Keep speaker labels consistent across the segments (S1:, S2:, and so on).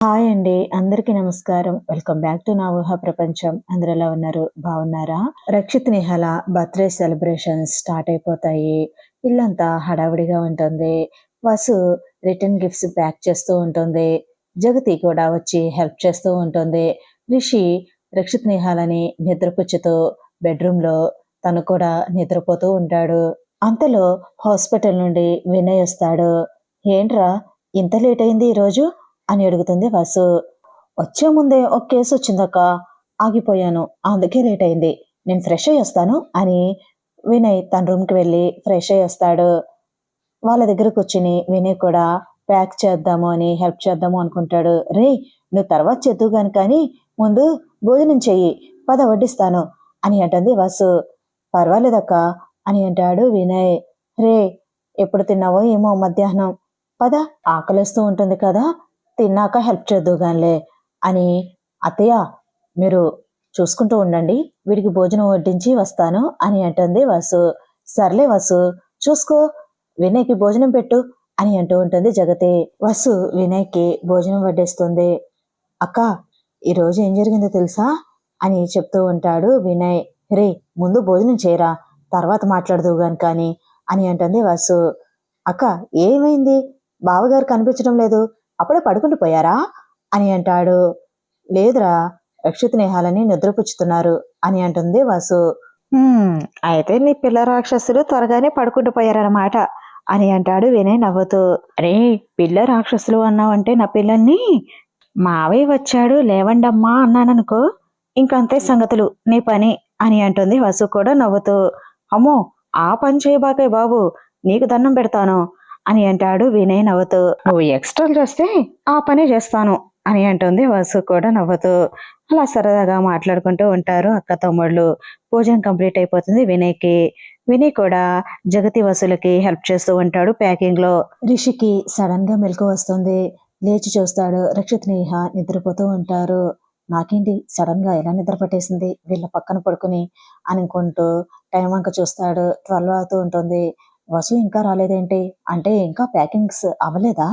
S1: Hi అండి అందరికీ నమస్కారం. వెల్కమ్ బ్యాక్ టు నా ఊహ ప్రపంచం. అందరు ఎలా ఉన్నారు? బాగున్నారా Rakshit Nihala birthday celebrations start అయిపోతాయి. ఇల్లంతా హడావిడిగా ఉంటుంది. వసు రిటర్న్ గిఫ్ట్స్ ప్యాక్ చేస్తూ ఉంటుంది. జగతి కూడా వచ్చి హెల్ప్ చేస్తూ ఉంటుంది. రిషి రక్షిత్ నిహాలని నిద్రపుచ్చుతూ బెడ్రూమ్లో తను కూడా నిద్రపోతూ ఉంటాడు. అంతలో హాస్పిటల్ నుండి వినయ్ వస్తాడు. ఏంట్రా ఇంత లేట్ అయింది ఈరోజు? అని అడుగుతుంది వసు. వచ్చే ముందే ఒక కేసు వచ్చిందక్క. ఆగిపోయాను. అందుకే లేట్ అయింది. నేను ఫ్రెష్ అయ్యి వస్తాను అని వినయ్ తన రూమ్కి వెళ్ళి ఫ్రెష్ అయ్యి వస్తాడు. వాళ్ళ దగ్గరకు కూర్చుని వినయ్ కూడా ప్యాక్ చేద్దాము అని హెల్ప్ చేద్దాము అనుకుంటాడు. రే నువ్వు తర్వాత చేద్దు గాని కానీ ముందు భోజనం చెయ్యి. పద వడ్డిస్తాను అని అంటుంది వసు. పర్వాలేదక్క అని అంటాడు వినయ్. రే ఎప్పుడు తిన్నావో ఏమో మధ్యాహ్నం. పద ఆకలిస్తూ ఉంటుంది కదా. తిన్నాక హెల్ప్ చేద్దుగానిలే అని అత్తయ్య మీరు చూసుకుంటూ ఉండండి వీడికి భోజనం వడ్డించి వస్తాను అని అంటుంది వసు. సర్లే వసు చూసుకో వినయ్కి భోజనం పెట్టు అని అంటూ ఉంటుంది జగతి. వసు వినయ్కి భోజనం వడ్డేస్తుంది. అక్క ఈరోజు ఏం జరిగిందో తెలుసా అని చెప్తూ ఉంటాడు వినయ్. రే ముందు భోజనం చేయరా తర్వాత మాట్లాడదు గాని కానీ అని అంటుంది వసు. అక్క ఏమైంది? బావగారు కనిపించడం లేదు. అప్పుడే పడుకుంటూ పోయారా? అని అంటాడు. లేదురా రక్షిత నేహాలని నిద్రపుచ్చుతున్నారు అని అంటుంది వాసు. అయితే నీ పిల్ల రాక్షసులు త్వరగానే పడుకుంటూ పోయారన్నమాట అని అంటాడు వినయ్ నవ్వుతూ. అరే పిల్ల రాక్షసులు అన్నావంటే నా పిల్లల్ని? మావయ్య వచ్చాడు లేవండమ్మా అన్నాననుకో. ఇంకంతే సంగతులు నీ పని అని అంటుంది వసు కూడా నవ్వుతూ. అమ్మో ఆ పని చేయబాకే బాబు నీకు దండం పెడతాను. అని అంటాడు వినయ్ నవ్వుతూ. నువ్వు ఎక్స్ట్రాలు చేస్తే ఆ పనే చేస్తాను అని అంటుంది వసు కూడా నవ్వుతూ. అలా సరదాగా మాట్లాడుకుంటూ ఉంటారు అక్క తమ్ముళ్ళు. భోజనం కంప్లీట్ అయిపోతుంది వినయ్కి. వినయ్ కూడా జగతి వసులకి హెల్ప్ చేస్తూ ఉంటాడు ప్యాకింగ్లో రిషికి సడన్గా మెలకు వస్తుంది. లేచి చూస్తాడు. రక్షిత్ నేహ నిద్రపోతూ ఉంటారు. నాకేంటి? సడన్గా ఎలా నిద్ర పట్టేసింది? వీళ్ళ పక్కన పడుకుని అనుకుంటూ టైం వంక చూస్తాడు. ట్వెల్వ్ అవుతూ ఉంటుంది. వసు ఇంకా రాలేదేంటి? అంటే ఇంకా ప్యాకింగ్స్ అవ్వలేదా?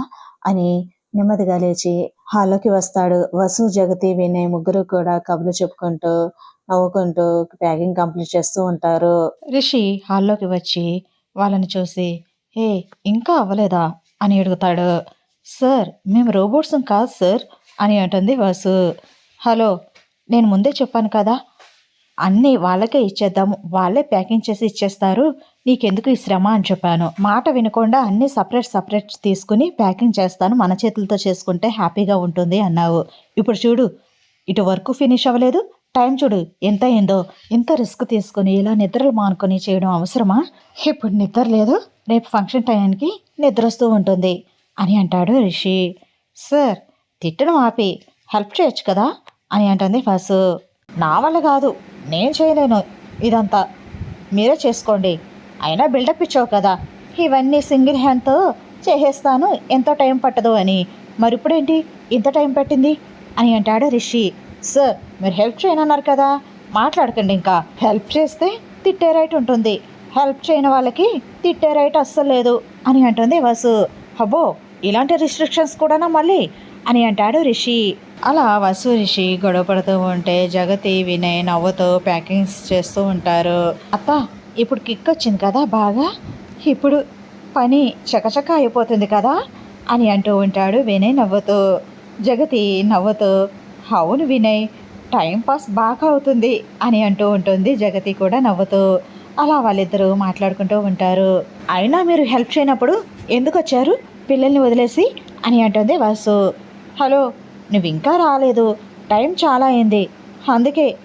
S1: అని నెమ్మదిగా లేచి హాల్లోకి వస్తాడు. వసు జగతి వినయ్ ముగ్గురు కూడా కబుర్లు చెప్పుకుంటూ నవ్వుకుంటూ ప్యాకింగ్ కంప్లీట్ చేస్తూ ఉంటారు. రిషి హాల్లోకి వచ్చి వాళ్ళని చూసి హే ఇంకా అవ్వలేదా? అని అడుగుతాడు. సార్ మేము రోబోట్స్ కాదు సార్ అని అంటుంది వసు. హలో నేను ముందే చెప్పాను కదా అన్నీ వాళ్ళకే ఇచ్చేద్దాము. వాళ్ళే ప్యాకింగ్ చేసి ఇచ్చేస్తారు. నీకెందుకు ఈ శ్రమ అని చెప్పాను. మాట వినకుండా అన్నీ సపరేట్ సపరేట్ తీసుకుని ప్యాకింగ్ చేస్తాను. మన చేతులతో చేసుకుంటే హ్యాపీగా ఉంటుంది అన్నావు. ఇప్పుడు చూడు ఇటు వర్క్ ఫినిష్ అవ్వలేదు. టైం చూడు ఎంత అయిందో. ఎంత రిస్క్ తీసుకుని ఇలా నిద్రలు మానుకొని చేయడం అవసరమా? ఇప్పుడు నిద్ర లేదు. రేపు ఫంక్షన్ టైంకి నిద్రస్తూ ఉంటుంది అని అంటాడు రిషి. సార్ తిట్టడం ఆపి హెల్ప్ చేయొచ్చు కదా అని అంటుంది ఫసు. నా వల్ల కాదు. నేను చేయలేను. ఇదంతా మీరే చేసుకోండి. అయినా బిల్డప్ ఇచ్చావు కదా. ఇవన్నీ సింగిల్ హ్యాండ్తో చేసేస్తాను. ఎంత టైం పట్టదు అని. మరి ఇప్పుడేంటి ఇంత టైం పట్టింది? అని అంటాడు రిషి. సార్ మీరు హెల్ప్ చేయనన్నారు కదా. మాట్లాడకండి ఇంకా. హెల్ప్ చేస్తే తిట్టే రైట్ ఉంటుంది. హెల్ప్ చేయని వాళ్ళకి తిట్టే రైట్ అస్సలు లేదు అని అంటుంది వసు. అబ్బో ఇలాంటి రిస్ట్రిక్షన్స్ కూడానా మళ్ళీ? అని అంటాడు రిషి. అలా వసు ఋషి గొడవ పడుతూ ఉంటే జగతి వినయ్ నవ్వుతూ ప్యాకింగ్స్ చేస్తూ ఉంటారు. అత్త ఇప్పుడు కిక్ వచ్చింది కదా బాగా? ఇప్పుడు పని చకచక అయిపోతుంది కదా? అని అంటూ ఉంటాడు వినయ్ నవ్వుతూ. జగతి నవ్వుతూ అవును వినయ్ టైం పాస్ బాగా అవుతుంది అని అంటూ ఉంటుంది జగతి కూడా నవ్వుతూ. అలా వాళ్ళిద్దరూ మాట్లాడుకుంటూ ఉంటారు. అయినా మీరు హెల్ప్ చేయనప్పుడు ఎందుకు వచ్చారు? పిల్లల్ని వదిలేసి? అని అంటుంది వాసు. హలో నువ్వు ఇంకా రాలేదు. టైం చాలా అయింది. అందుకే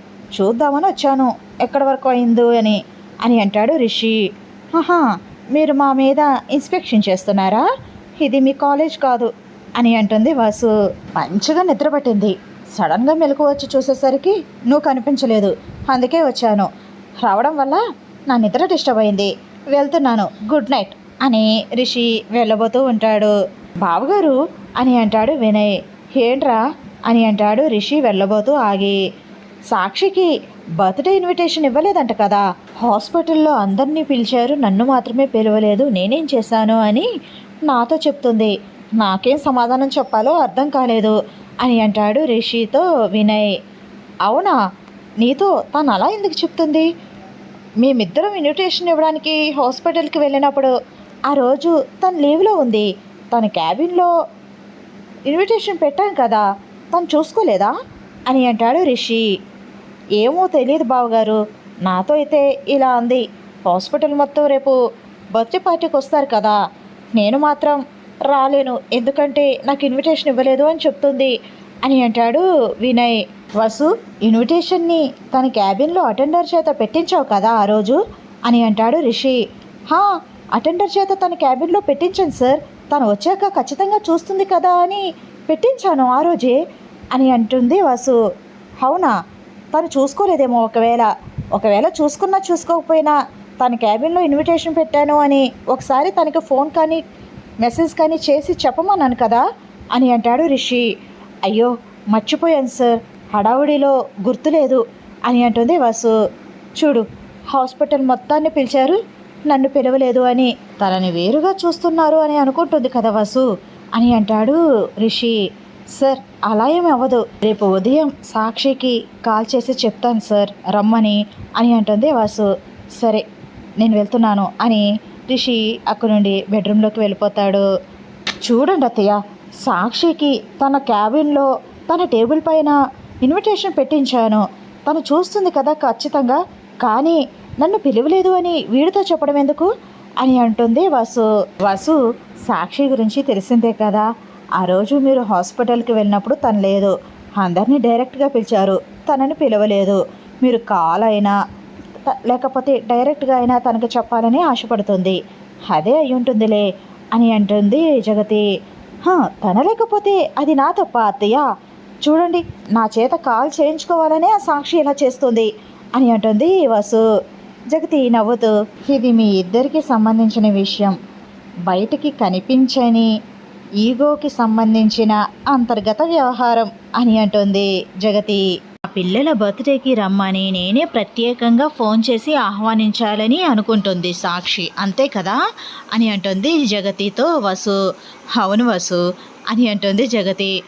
S1: చూద్దామని వచ్చాను. ఎక్కడి వరకు అయిందో అని అని అంటాడు రిషి. ఆహా మీరు మా మీద ఇన్స్పెక్షన్ చేస్తున్నారా? ఇది మీ కాలేజ్ కాదు అని అంటుంది వాసు. మంచిగా నిద్ర పట్టింది. సడన్గా మెలకు వచ్చి చూసేసరికి నువ్వు కనిపించలేదు. అందుకే వచ్చాను. రావడం వల్ల నా నిద్ర డిస్టర్బ్ అయింది. వెళ్తున్నాను. గుడ్ నైట్ అని రిషి వెళ్ళబోతూ ఉంటాడు. బావగారు అని అంటాడు వినయ్. ఏంట్రా? అని అంటాడు రిషి వెళ్ళబోతూ ఆగి. సాక్షికి బర్త్డే ఇన్విటేషన్ ఇవ్వలేదంట కదా. హాస్పిటల్లో అందరినీ పిలిచారు నన్ను మాత్రమే పిలవలేదు నేనేం చేశాను అని నాతో చెప్తుంది. నాకేం సమాధానం చెప్పాలో అర్థం కాలేదు అని అంటాడు రిషితో వినయ్. అవునా? నీతో తను అలా ఎందుకు చెప్తుంది? మేమిద్దరం ఇన్విటేషన్ ఇవ్వడానికి హాస్పిటల్కి వెళ్ళినప్పుడు ఆ రోజు తను లీవ్లో ఉంది. తన క్యాబిన్లో ఇన్విటేషన్ పెట్టాం కదా తను చూసుకోలేదా? అని అంటాడు రిషి. ఏమో తెలియదు బావగారు నాతో అయితే ఇలా అంది హాస్పిటల్ మొత్తం రేపు బర్త్డే పార్టీకి వస్తారు కదా నేను మాత్రం రాలేను. ఎందుకంటే నాకు ఇన్విటేషన్ ఇవ్వలేదు అని చెప్తుంది అని అంటాడు వినయ్. వసు ఇన్విటేషన్ని తన క్యాబిన్లో అటెండర్ చేత పెట్టించావు కదా ఆ రోజు? అని అంటాడు రిషి. హా అటెండర్ చేత తన క్యాబిన్లో పెట్టించాను సార్. తను వచ్చాక ఖచ్చితంగా చూస్తుంది కదా అని పెట్టించాను ఆ రోజే అని అంటుంది వాసు. అవునా? తను చూసుకోలేదేమో ఒకవేళ. ఒకవేళ చూసుకున్నా చూసుకోకపోయినా తన క్యాబిన్లో ఇన్విటేషన్ పెట్టాను అని ఒకసారి తనకి ఫోన్ కానీ మెసేజ్ కానీ చేసి చెప్పమన్నాను కదా అని అంటాడు రిషి. అయ్యో మర్చిపోయాను సార్. హడావుడిలో గుర్తులేదు అని అంటుంది వాసు. చూడు హాస్పిటల్ మొత్తాన్ని పిలిచారు. నన్ను పిలవలేదు అని తనని వేరుగా చూస్తున్నారు అని అనుకుంటుంది కదా వసు. అని అంటాడు రిషి. సార్ అలా ఏమి అవ్వదు. రేపు ఉదయం సాక్షికి కాల్ చేసి చెప్తాను సార్ రమ్మని అని అంటుంది వాసు. సరే నేను వెళ్తున్నాను అని రిషి అక్కడి నుండి బెడ్రూమ్లోకి వెళ్ళిపోతాడు. చూడండి అత్తయ్య సాక్షికి తన క్యాబిన్లో తన టేబుల్ పైన ఇన్విటేషన్ పెట్టించాను. తను చూస్తుంది కదా ఖచ్చితంగా కానీ నన్ను పిలువలేదు అని వీడితో చెప్పడం ఎందుకు? అని అంటుంది వసు. వసు సాక్షి గురించి తెలిసిందే కదా. ఆ రోజు మీరు హాస్పిటల్కి వెళ్ళినప్పుడు తను లేదు. అందరినీ డైరెక్ట్గా పిలిచారు. తనని పిలవలేదు. మీరు కాల్ అయినా లేకపోతే డైరెక్ట్గా అయినా తనకు చెప్పాలని ఆశపడుతుంది. అదే అయి ఉంటుందిలే అని అంటుంది జగతి. తన లేకపోతే అది నా తప్ప అత్తయ్య. చూడండి నా చేత కాల్ చేయించుకోవాలనే ఆ సాక్షి ఇలా చేస్తుంది అని అంటుంది వసు. జగతి నవ్వుతూ ఇది మీ ఇద్దరికి సంబంధించిన విషయం. బయటికి కనిపించని ఈగోకి సంబంధించిన అంతర్గత వ్యవహారం అని అంటుంది జగతి. ఆ పిల్లల బర్త్డేకి రమ్మని నేనే ప్రత్యేకంగా ఫోన్ చేసి ఆహ్వానించాలని అనుకుంటుంది సాక్షి. అంతే కదా? అని అంటుంది జగతితో వసు. అవును వసు అని అంటుంది జగతి.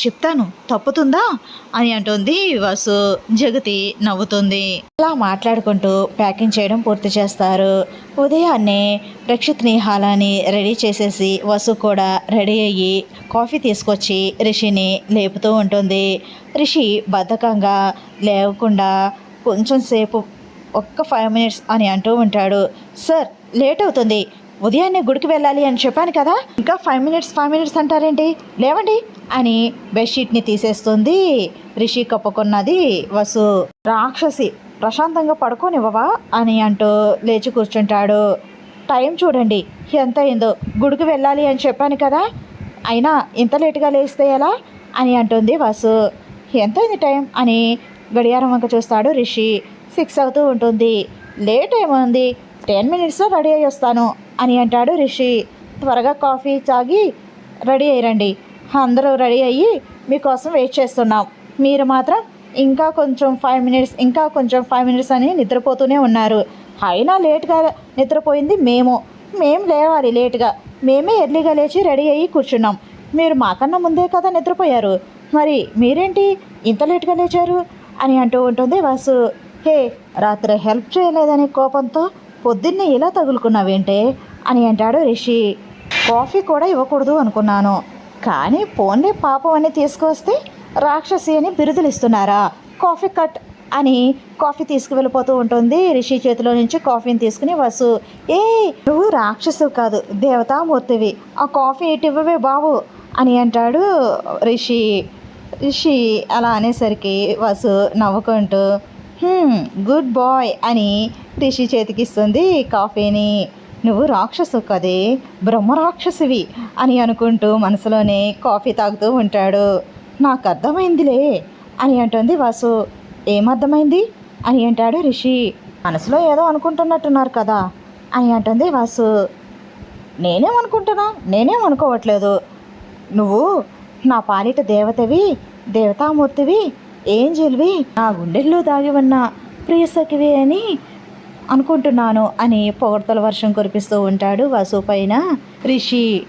S1: చెప్తాను. తప్పుతుందా? అని అంటుంది వసు. జగతి నవ్వుతుంది. అలా మాట్లాడుకుంటూ ప్యాకింగ్ చేయడం పూర్తి చేస్తారు. ఉదయాన్నే రక్షిత్ నిహాలని రెడీ చేసేసి వసు కూడా రెడీ అయ్యి కాఫీ తీసుకొచ్చి రిషిని లేపుతూ ఉంటుంది. రిషి బద్ధకంగా లేవకుండా కొంచెం సేపు ఒక్క ఫైవ్ మినిట్స్ అని అంటూ ఉంటాడు. సార్ లేట్ అవుతుంది. ఉదయాన్నే గుడికి వెళ్ళాలి అని చెప్పాను కదా ఇంకా ఫైవ్ మినిట్స్ ఫైవ్ మినిట్స్ అంటారేంటి? లేవండి అని బెడ్షీట్ని తీసేస్తుంది రిషి కప్పుకున్నది వసు. రాక్షసి ప్రశాంతంగా పడుకోనివ్వవా అని అంటూ లేచి కూర్చుంటాడు. టైం చూడండి ఎంత అయిందో గుడికి వెళ్ళాలి అని చెప్పాను కదా అయినా ఇంత లేటుగా లేస్తే ఎలా? అని అంటుంది వసు. ఎంత అయింది టైం? అని గడియారం వంక చూస్తాడు రిషి. సిక్స్ అవుతూ ఉంటుంది. లేట్ ఏముంది? టెన్ మినిట్స్లో రెడీ అయ్యి వస్తాను. అని అంటాడు రిషి. త్వరగా కాఫీ తాగి రెడీ అయ్యండి. అందరూ రెడీ అయ్యి మీకోసం వెయిట్ చేస్తున్నాం. మీరు మాత్రం ఇంకా కొంచెం ఫైవ్ మినిట్స్ ఇంకా కొంచెం ఫైవ్ మినిట్స్ అని నిద్రపోతూనే ఉన్నారు. అయినా లేట్గా నిద్రపోయింది మేము. మేము లేవాలి లేట్గా. మేమే ఎర్లీగా లేచి రెడీ అయ్యి కూర్చున్నాం. మీరు మాకన్నా ముందే కదా నిద్రపోయారు. మరి మీరేంటి ఇంత లేట్గా లేచారు? అని అంటూ ఉంటుంది వాసు. హే రాత్రి హెల్ప్ చేయలేదని కోపంతో పొద్దున్నే ఇలా తగులుకున్నావేంటే అని అంటాడు రిషి. కాఫీ కూడా ఇవ్వకూడదు అనుకున్నాను. కానీ పోన్లే పాపం అని తీసుకువస్తే రాక్షసి అని బిరుదులు ఇస్తున్నారా కాఫీ కట్ అని కాఫీ తీసుకువెళ్ళిపోతూ ఉంటుంది. రిషి చేతిలో నుంచి కాఫీని తీసుకుని వసు. ఏ నువ్వు రాక్షసు కాదు దేవతామూర్తివి. ఆ కాఫీ ఇటు ఇవ్వవే బాబు అని అంటాడు రిషి. రిషి అలా అనేసరికి వసు నవ్వుకుంటూ గుడ్ బాయ్ అని రిషి చేతికిస్తుంది కాఫీని. నువ్వు రాక్షసు కదే బ్రహ్మరాక్షసివి అని అనుకుంటూ మనసులోనే కాఫీ తాగుతూ ఉంటాడు. నాకు అర్థమైందిలే అని అంటుంది వాసు. ఏమర్థమైంది? అని అంటాడు రిషి. మనసులో ఏదో అనుకుంటున్నట్టున్నారు కదా అని అంటుంది వాసు. నేనేమనుకుంటున్నా? నేనేమనుకోవట్లేదు. నువ్వు నా పాలిట దేవతవి దేవతామూర్తివి ఏంజెల్వి నా గుండెల్లో దాగి ఉన్న ప్రియసఖివి అని అనుకుంటున్నాను అని పొగడ్తల వర్షం కురిపిస్తూ ఉంటాడు వసు. పైన రిషి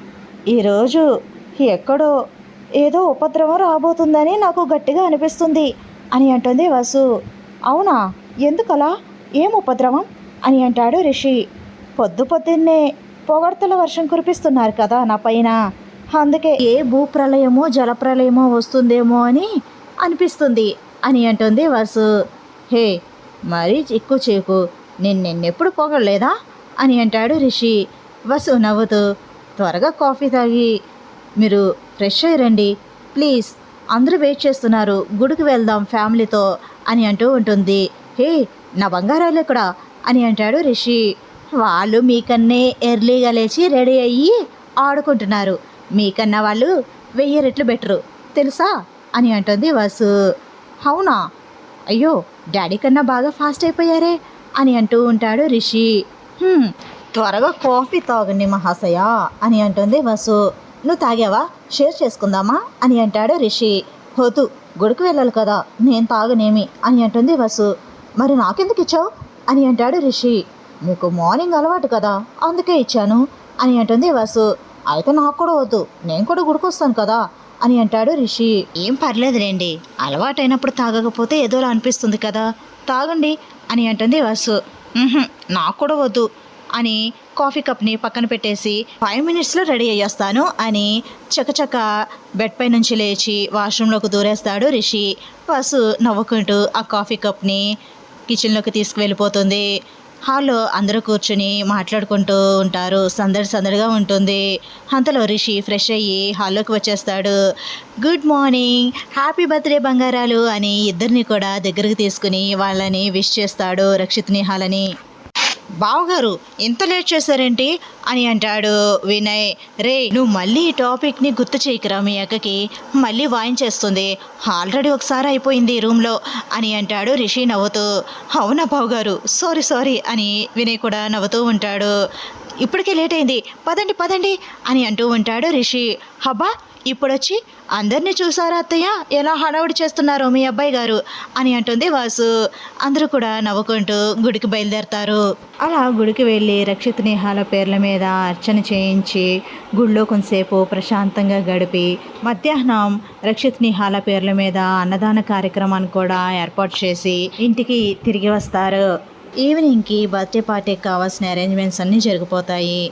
S1: ఈరోజు ఎక్కడో ఏదో ఉపద్రవం రాబోతుందని నాకు గట్టిగా అనిపిస్తుంది అని అంటుంది వసు. అవునా? ఎందుకలా? ఏం ఉపద్రవం? అని అంటాడు రిషి. పొద్దు పొద్దున్నే పొగడ్తల వర్షం కురిపిస్తున్నారు కదా నా పైన. అందుకే ఏ భూప్రలయమో జలప్రలయమో వస్తుందేమో అని అనిపిస్తుంది అని అంటుంది వసు. హే మరీ చిక్కు చేకు. నేను నిన్నెప్పుడు పొగలేదా అని అంటాడు రిషి. వసు నవ్వుతూ త్వరగా కాఫీ తాగి మీరు ఫ్రెష్ అయ్యండి ప్లీజ్ అందరూ వెయిట్ చేస్తున్నారు గుడికి వెళ్దాం ఫ్యామిలీతో అని అంటూ ఉంటుంది. హే నా బంగారాలు ఎక్కడ? అని అంటాడు రిషి. వాళ్ళు మీకన్నే ఎర్లీగా లేచి రెడీ అయ్యి ఆడుకుంటున్నారు. మీకన్నా వాళ్ళు వెయ్యి రెట్లు బెటరు తెలుసా? అని అంటుంది వసు. అవునా? అయ్యో డాడీ కన్నా బాగా ఫాస్ట్ అయిపోయారే. అని అంటూ ఉంటాడు రిషి. త్వరగా కాఫీ తాగండి మహాశయ అని అంటుంది వసు. నువ్వు తాగావా? షేర్ చేసుకుందామా? అని అంటాడు రిషి. హోతు గుడికి వెళ్ళాలి కదా నేను తాగనేమి అని అంటుంది వసు. మరి నాకెందుకు ఇచ్చావు? అని అంటాడు రిషి. మీకు మార్నింగ్ అలవాటు కదా అందుకే ఇచ్చాను అని అంటుంది వసు. అయితే నాకు కూడా వద్దు నేను కూడా గుడికి వస్తాను కదా అని అంటాడు రిషి. ఏం పర్లేదులేండి అలవాటైనప్పుడు తాగకపోతే ఏదోలా అనిపిస్తుంది కదా తాగండి అని అంటుంది వసు. నాకు కూడా వద్దు అని కాఫీ కప్ని పక్కన పెట్టేసి ఫైవ్ మినిట్స్లో రెడీ అయ్యేస్తాను అని చకచక బెడ్ పై నుంచి లేచి వాష్రూమ్లోకి దూరేస్తాడు రిషి. వసు నవ్వుకుంటూ ఆ కాఫీ కప్ని కిచెన్లోకి తీసుకువెళ్ళిపోతుంది. హాల్లో అందరూ కూర్చుని మాట్లాడుకుంటూ ఉంటారు. సందడి సందడిగా ఉంటుంది. అంతలో రిషి ఫ్రెష్ అయ్యి హాల్లోకి వచ్చేస్తాడు. Good morning. హ్యాపీ బర్త్డే బంగారాలు అని ఇద్దరిని కూడా దగ్గరికి తీసుకుని వాళ్ళని విష్ చేస్తాడు రక్షిత్ నిహాలని బావగారు ఇంత లేట్ చేశారేంటి? అని అంటాడు వినయ్. రే నువ్వు మళ్ళీ ఈ టాపిక్ని గుర్తు చేయకురా మీ అక్కకి. మళ్ళీ వాయించేస్తుంది ఆల్రెడీ ఒకసారి అయిపోయింది రూమ్లో అని అంటాడు రిషి నవ్వుతూ. అవునా బావగారు సారీ సారీ అని వినయ్ కూడా నవ్వుతూ ఉంటాడు. ఇప్పటికే లేట్ అయింది. పదండి పదండి అని అంటూ ఉంటాడు రిషి. హబ్బా ఇప్పుడొచ్చి అందరినీ చూసారా అత్తయ్య? ఎలా హడావుడి చేస్తున్నారో మీ అబ్బాయి గారు? అని అంటుంది వాసు. అందరూ కూడా నవ్వుకుంటూ గుడికి బయలుదేరతారు. అలా గుడికి వెళ్ళి రక్షిత నేహాల పేర్ల మీద అర్చన చేయించి గుడిలో కొంతసేపు ప్రశాంతంగా గడిపి మధ్యాహ్నం రక్షిత్ నిహాల పేర్ల మీద అన్నదాన కార్యక్రమాన్ని కూడా ఏర్పాటు చేసి ఇంటికి తిరిగి వస్తారు. ఈవినింగ్కి బర్త్డే పార్టీకి కావాల్సిన అరేంజ్మెంట్స్ అన్నీ జరిగిపోతాయి.